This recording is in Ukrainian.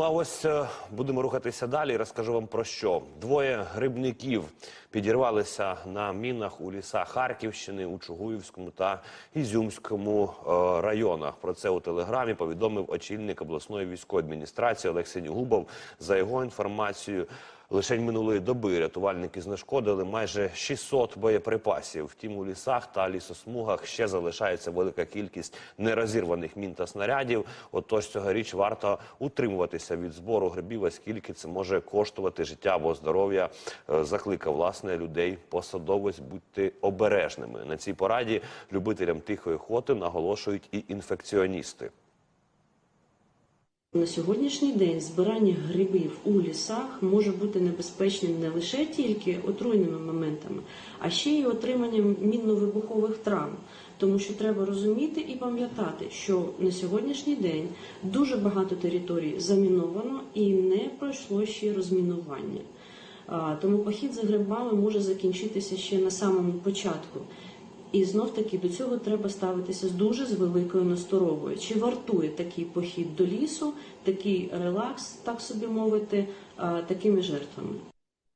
А ось е, будемо рухатися далі. Розкажу вам про що. Двоє грибників підірвалися на мінах у лісах Харківщини, у Чугуївському та Ізюмському е, районах. Про це у телеграмі повідомив очільник обласної військової адміністрації Олексій Синігубов. За його інформацією, лише минулої доби рятувальники знешкодили майже 600 боєприпасів. Втім, у лісах та лісосмугах ще залишається велика кількість нерозірваних мін та снарядів. Отож, цьогоріч варто утримуватися від збору грибів, оскільки це може коштувати життя або здоров'я. Е, Закликав власне людей посадовець бути обережними. На цій пораді любителям тихої охоти наголошують і інфекціоністи. На сьогоднішній день збирання грибів у лісах може бути небезпечним не лише тільки отруйними моментами, а ще й отриманням мінно-вибухових травм. Тому що треба розуміти і пам'ятати, що на сьогоднішній день дуже багато територій заміновано і не пройшло ще розмінування. Тому похід за грибами може закінчитися ще на самому початку. І знов таки до цього треба ставитися з дуже з великою насторогою. Чи вартує такий похід до лісу, такий релакс, так собі мовити, такими жертвами?